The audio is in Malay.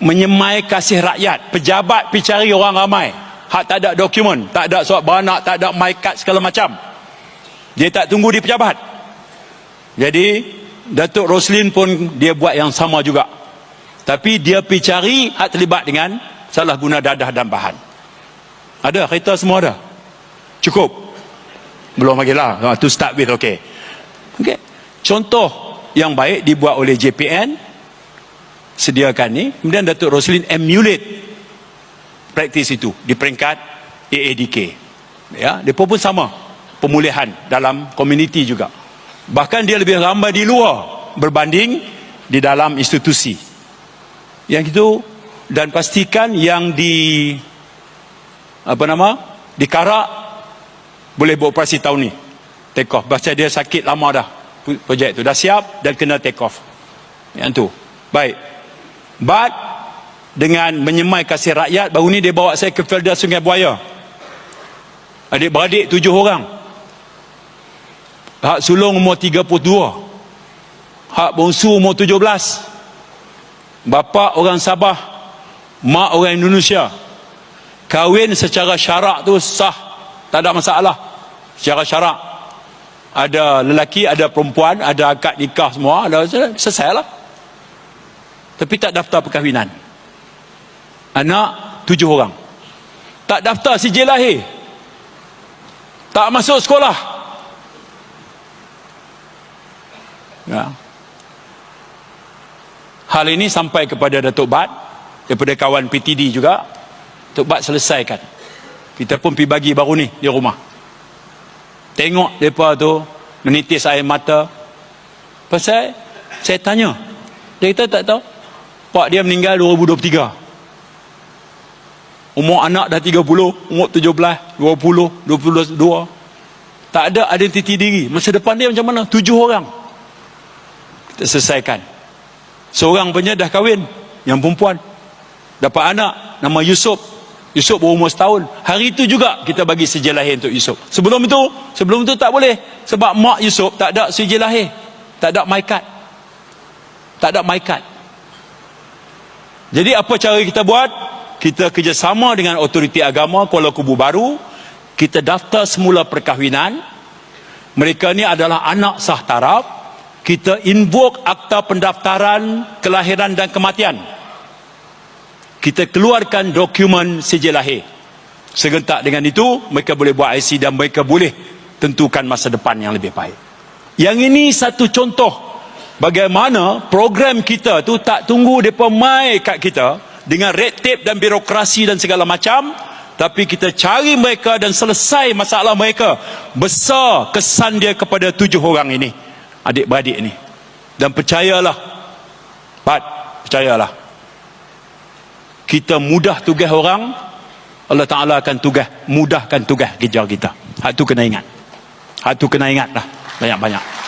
menyemai kasih rakyat. Pejabat pergi cari orang ramai. Hak tak ada dokumen tak ada surat beranak tak ada my card segala macam. Dia tak tunggu di pejabat. Jadi Datuk Roslin pun dia buat yang sama juga. Tapi dia pergi cari hak terlibat dengan salah guna dadah dan bahan. Ada kereta semua ada? Cukup? Belum lagi lah. Ha, to start with okay. okay. contoh yang baik dibuat oleh JPN sediakan ni. Kemudian Datuk Roslin emulate praktis itu di peringkat AADK ya depa pun sama pemulihan dalam komuniti juga. Bahkan dia lebih ramai di luar berbanding di dalam institusi. Yang itu dan pastikan yang di apa nama di Karak boleh beroperasi tahun ni. Take off. Pasal dia sakit lama dah. Projek tu dah siap dan kena take off. Yang tu. Baik But dengan menyemai kasih rakyat baru ni dia bawa saya ke Felda Sungai Buaya. Adik-beradik tujuh orang. Hak sulung umur 32. Hak bongsu umur 17. Bapa orang Sabah, mak orang Indonesia. Kahwin secara syarak tu sah, tak ada masalah. Secara syarak. Ada lelaki, ada perempuan, ada akad nikah semua, ada selesai lah tapi tak daftar perkahwinan. Anak tujuh orang. Tak daftar sijil lahir. Tak masuk sekolah. Ya. hal ini sampai kepada Datuk Bat daripada kawan PTD juga. Datuk Bat selesaikan. Kita pun pergi bagi baru ni di rumah. Tengok mereka tu menitis air mata. Pasal saya tanya dia kata tak tahu Pak dia meninggal 2023. Umur anak dah 30, umur 17, 20, 22. Tak ada identiti diri. Masa depan dia macam mana? Tujuh orang. Kita selesaikan. Seorang punya dah kahwin. Yang perempuan. Dapat anak. Nama Yusuf. Yusuf berumur setahun. Hari itu juga kita bagi sijil lahir untuk Yusuf. Sebelum itu, sebelum itu tak boleh. Sebab mak Yusuf tak ada sijil lahir. Tak ada card. Tak ada card. Jadi apa cara kita buat? Kita kerjasama dengan otoriti agama Kuala Kubu Baru. Kita daftar semula perkahwinan. Mereka ni adalah anak sah taraf. Kita invoke akta pendaftaran kelahiran dan kematian. Kita keluarkan dokumen sijil lahir. Segentak dengan itu, mereka boleh buat IC dan mereka boleh tentukan masa depan yang lebih baik. Yang ini satu contoh bagaimana program kita tu tak tunggu depa mai kat kita dengan red tape dan birokrasi dan segala macam tapi kita cari mereka dan selesai masalah mereka. Besar kesan dia kepada tujuh orang ini adik-beradik ini. Dan percayalah Pat, percayalah. Kita mudah tugas orang Allah Ta'ala akan tugas mudahkan tugas kerja kita. Hak tu kena ingat. Hak tu kena ingat lah banyak-banyak